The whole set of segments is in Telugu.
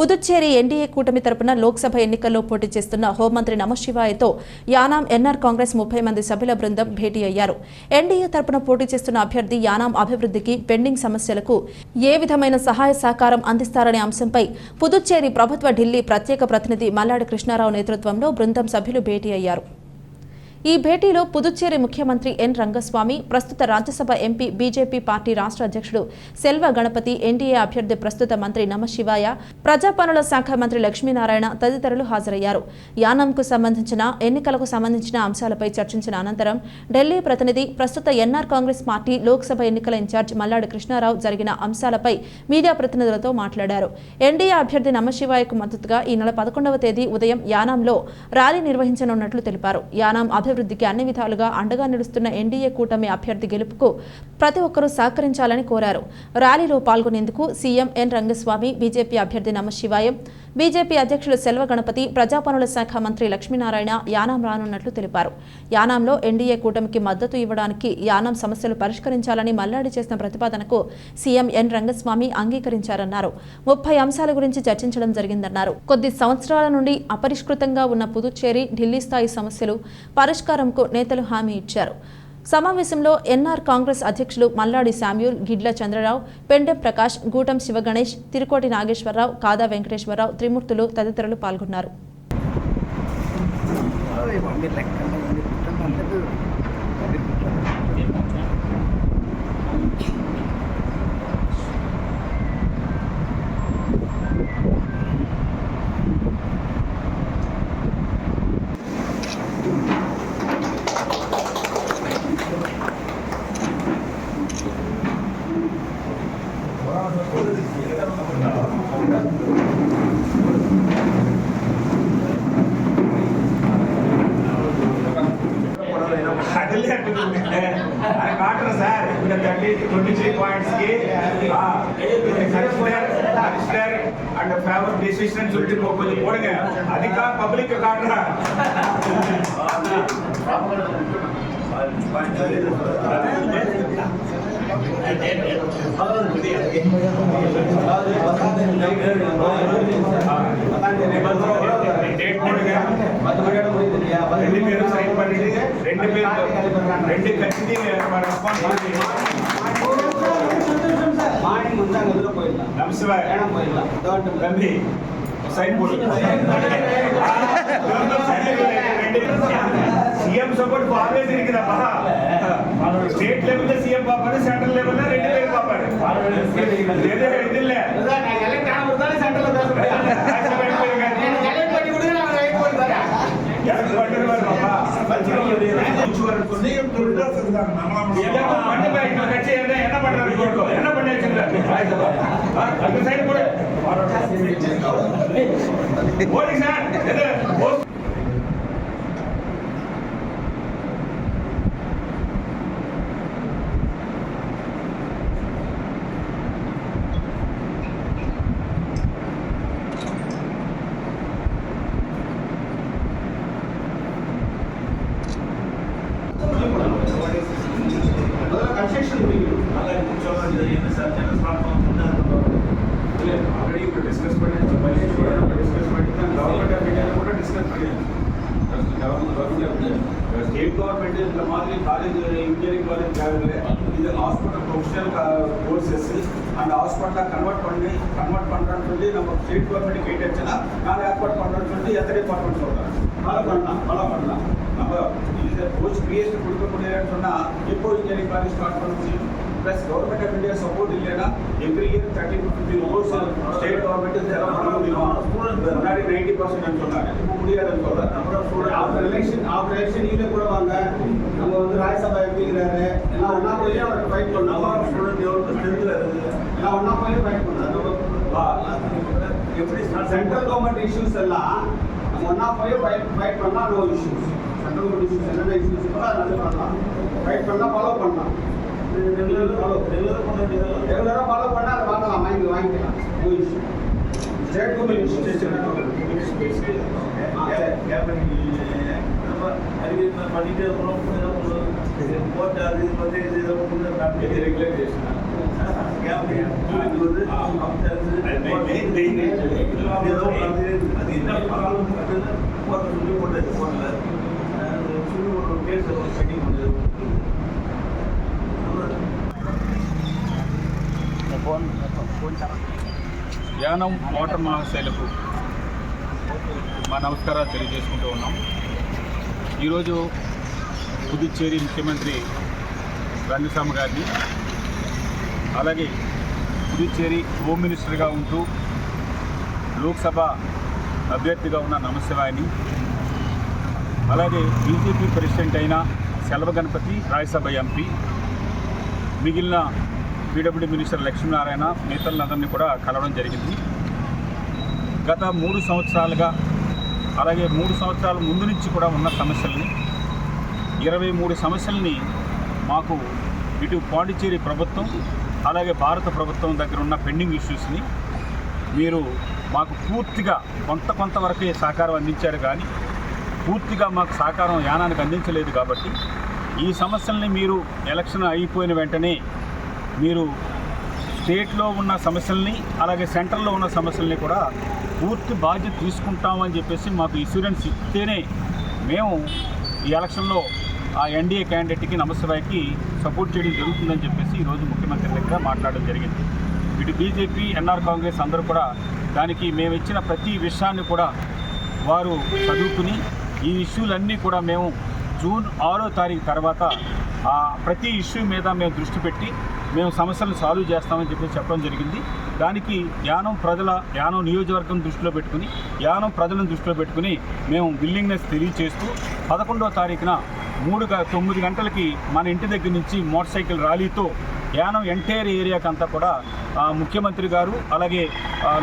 పుదుచ్చేరి ఎన్డీఏ కూటమి తరపున లోక్సభ ఎన్నికల్లో పోటీ చేస్తున్న హోంమంత్రి నమశివాయతో యానాం ఎన్ఆర్ కాంగ్రెస్ ముప్పై మంది సభ్యుల బృందం భేటీ అయ్యారు. ఎన్డీఏ తరపున పోటీ చేస్తున్న అభ్యర్థి యానాం అభివృద్ధికి పెండింగ్ సమస్యలకు ఏ విధమైన సహాయ సహకారం అందిస్తారనే అంశంపై పుదుచ్చేరి ప్రభుత్వ ఢిల్లీ ప్రత్యేక ప్రతినిధి మల్లాడి కృష్ణారావు నేతృత్వంలో బృందం సభ్యులు భేటీ అయ్యారు. ఈ భేటీలో పుదుచ్చేరి ముఖ్యమంత్రి ఎన్ రంగస్వామి ప్రస్తుత రాజ్యసభ ఎంపీ బీజేపీ పార్టీ రాష్ట్ర అధ్యక్షుడు సెల్వ గణపతి ఎన్డీఏ అభ్యర్థి ప్రస్తుత మంత్రి నమశివాయ ప్రజాపనుల శాఖ మంత్రి లక్ష్మీనారాయణ తదితరులు హాజరయ్యారు. యానంకు సంబంధించిన ఎన్నికలకు సంబంధించిన అంశాలపై చర్చించిన అనంతరం ఢిల్లీ ప్రతినిధి ప్రస్తుత ఎన్ఆర్ కాంగ్రెస్ పార్టీ లోక్సభ ఎన్నికల ఇన్ఛార్జ్ మల్లాడి కృష్ణారావు జరిగిన అంశాలపై మీడియా ప్రతినిధులతో మాట్లాడారు. ఎన్డీఏ అభ్యర్థి నమశివాయకు మద్దతుగా ఈ నెల పదకొండవ తేదీ ఉదయం యానాంలో ర్యాలీ నిర్వహించనున్నట్లు తెలిపారు. యానాం అభివృద్ధికి అన్ని విధాలుగా అండగా నిలుస్తున్న ఎన్డీఏ కూటమి అభ్యర్థి గెలుపుకు ప్రతి ఒక్కరూ సహకరించాలని కోరారు. ర్యాలీలో పాల్గొనేందుకు సీఎం ఎన్ రంగస్వామి బీజేపీ అభ్యర్థి నమశివాయం బీజేపీ అధ్యక్షుడు సెల్వ గణపతి ప్రజాపనుల శాఖ మంత్రి లక్ష్మీనారాయణ యానాం రానున్నట్లు తెలిపారు. యానాంలో ఎన్డీఏ కూటమికి మద్దతు ఇవ్వడానికి యానాం సమస్యలు పరిష్కరించాలని మల్లాడి చేసిన ప్రతిపాదనకు సీఎం ఎన్ రంగస్వామి అంగీకరించారన్నారు. ముప్పై అంశాల గురించి చర్చించడం జరిగిందన్నారు. కొద్ది సంవత్సరాల నుండి అపరిష్కృతంగా ఉన్న పుదుచ్చేరి ఢిల్లీ స్థాయి సమస్యలు పరిష్కారంకు నేతలు హామీ ఇచ్చారు. సమావేశంలో ఎన్ఆర్ కాంగ్రెస్ అధ్యక్షులు మల్లాడి శామ్యూల్ గిడ్ల చంద్రరావు పెండెం ప్రకాష్ గూటం శివగణేష్ తిరుకోటి నాగేశ్వరరావు కాదా వెంకటేశ్వరరావు త్రిమూర్తులు తదితరులు పాల్గొన్నారు. అది కాటర్ సార్ ఇప్పుడు థర్టీ ట్వంటీ త్రీ పాయింట్స్ కి consider consider and favour decision சொல்லிட்டு இப்போ கொஞ்சம் போடுங்க அதுக்கா பப்ளிக் காட்டுறா டேட் போடுங்க ரெண்டு பேரும் சைன் பண்ணிட்டு ரெண்டு பேரும் ரெண்டு கட்சியும் ரெஸ்பான்சிபிலிட்டி மார்னிங் வந்து அங்க உள்ள போயிடலாம் நமசிவாய் வேணாம் போயிடலாம் தோட்டம் தம்பி சைன் போடு சிஎம் சப்போர்ட் ஆல்வேஸ் இருக்குதாப்பா ஸ்டேட் லெவல்ல சிஎம் பாப்பாரு சென்ட்ரல் லெவல்ல ரெண்டு பேரும் பாப்பாரு எது இது இல்ல அதான் நான் எலெக்ட் ஆனவர் தானே சென்டர்ல கொடுத்தாங்க நம்மளாம் கட்சி என்ன பண்றாரு என்ன பண்ணி வச்சிருக்காரு சைடு கூட சார். அந்த ஹாஸ்பிட்டலை கன்வெர்ட் பண்ணி கன்வெர்ட் பண்ணுறோன்னு சொல்லி நம்ம ஸ்டேட் கவர்மெண்ட் கேட்டுச்சுன்னா நாங்கள் ஏற்பாடு பண்ணுறோன்னு சொல்லி எத்தனை டிபார்ட்மெண்ட் சொல்கிறேன் ஃபாலோ பண்ணலாம் ஃபாலோ பண்ணலாம். நம்ம இது கோர்ஸ் கிரியேஷன் கொடுக்க முடியலன்னு சொன்னால் எப்போ இன்ஜினியரிங் காலேஜ் ஸ்டார்ட் பண்ண முடியும் plus government of India support இல்லைன்னா every year thirty to fifty course state government எல்லாம் பண்ண முடியுமா முன்னாடி நைன்டி பர்சன்ட் சொன்னாங்க. இப்போ முடியாதுன்னு சொல்கிறேன் ஆஃப்டர் எலெக்ஷன் ஆஃப்டர் எலெக்ஷன் நீங்களே கூட வாங்க. நம்ம வந்து ராஜ்யசபா எம்பிக்கிறாரு எல்லாம் ஒண்ணா போய் அவருக்கு ஃபைட் பண்ணலாம் எல்லாம் ஒண்ணா போய் ஃபைட் பண்ணலாம் எப்படி சென்ட்ரல் கவர்மெண்ட் இஷ்யூஸ் எல்லாம் நம்ம ஒண்ணா போய் ஃபைட் ஃபைட் பண்ணா no issues central government issues என்னென்ன இஷ்யூஸ் இருக்கோ அதை நல்லா பண்ணலாம். ஃபைட் பண்ணா ஃபாலோ பண்ணலாம் ரெகுலராக ஃபாலோ பண்ணா அதை வாங்கலாம் வாங்கி வாங்கிக்கலாம். No issue state government issues பண்ணிட்டு அப்புறம் போட்டு அது இது பண்ணி இது பண்ணி ரெகுலேட் చేసిన அது என்ன பண்ணாலும் போகிறது சொல்லி போட்டது போடல சொல்லி ஒரு கேஸ் பெண்டிங் பண்ணுறது యానం వాటర్ మహాశైలకు మా నమస్కారాలు తెలియజేసుకుంటూ ఉన్నాం ఈరోజు పుదుచ్చేరి ముఖ్యమంత్రి రంగస్వామి గారిని అలాగే పుదుచ్చేరి హోమ్ మినిస్టర్గా ఉంటూ లోక్సభ అభ్యర్థిగా ఉన్న నమశివాయని అలాగే బీజేపీ ప్రెసిడెంట్ అయిన సెలవ గణపతి రాజ్యసభ ఎంపీ మిగిలిన పీడబ్ల్యూడీ మినిస్టర్ లక్ష్మీనారాయణ నేతలందరినీ కూడా కలవడం జరిగింది. గత మూడు సంవత్సరాలుగా అలాగే మూడు సంవత్సరాల ముందు నుంచి కూడా ఉన్న సమస్యల్ని ఇరవై మూడు సమస్యల్ని మాకు ఇటు పాండిచ్చేరి ప్రభుత్వం అలాగే భారత ప్రభుత్వం దగ్గర ఉన్న పెండింగ్ ఇష్యూస్ని మీరు మాకు పూర్తిగా కొంత కొంతవరకే సహకారం అందించారు కానీ పూర్తిగా మాకు సహకారం యానానికి అందించలేదు కాబట్టి ఈ సమస్యల్ని మీరు ఎలక్షన్ అయిపోయిన వెంటనే మీరు స్టేట్లో ఉన్న సమస్యల్ని అలాగే సెంట్రల్లో ఉన్న సమస్యల్ని కూడా పూర్తి బాధ్యత తీసుకుంటామని చెప్పేసి మాకు ఇన్సూరెన్స్ ఇస్తేనే మేము ఈ ఎలక్షన్లో ఆ ఎన్డీఏ క్యాండిడేట్కి నమస్తవాయికి సపోర్ట్ చేయడం జరుగుతుందని చెప్పేసి ఈరోజు ముఖ్యమంత్రి దగ్గర మాట్లాడడం జరిగింది. ఇటు బీజేపీ ఎన్ఆర్ కాంగ్రెస్ అందరూ కూడా దానికి మేము ఇచ్చిన ప్రతి విషయాన్ని కూడా వారు చదువుకుని ఈ ఇష్యూలన్నీ కూడా మేము జూన్ ఆరో తారీఖు తర్వాత ఆ ప్రతి ఇష్యూ మీద మేము దృష్టి పెట్టి మేము సమస్యలను సాల్వ్ చేస్తామని చెప్పి చెప్పడం జరిగింది. దానికి యానం ప్రజల యానం నియోజకవర్గం దృష్టిలో పెట్టుకుని యానం ప్రజలను దృష్టిలో పెట్టుకుని మేము విల్లింగ్నెస్ తెలియజేస్తూ పదకొండో తారీఖున మూడు గ- తొమ్మిది గంటలకి మన ఇంటి దగ్గర నుంచి మోటార్ సైకిల్ ర్యాలీతో యానం ఎంటైర్ ఏరియాకి అంతా కూడా ముఖ్యమంత్రి గారు అలాగే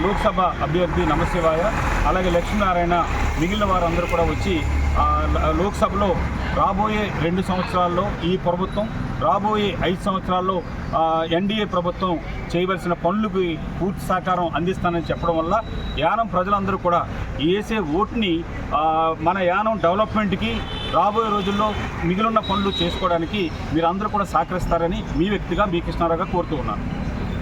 లోక్సభ అభ్యర్థి నమశివాయ అలాగే లక్ష్మీనారాయణ మిగిలిన వారందరూ కూడా వచ్చి లోక్సభలో రాబోయే రెండు సంవత్సరాల్లో ఈ ప్రభుత్వం రాబోయే ఐదు సంవత్సరాల్లో ఎన్డీఏ ప్రభుత్వం చేయవలసిన పనులకు పూర్తి సహకారం అందిస్తానని చెప్పడం వల్ల యానం ప్రజలందరూ కూడా వేసే ఓటుని మన యానం డెవలప్మెంట్కి రాబోయే రోజుల్లో మిగిలిన పనులు చేసుకోవడానికి మీరందరూ కూడా సహకరిస్తారని మీ వ్యక్తిగా మీ కృష్ణారావుగా కోరుతూ ఉన్నాను.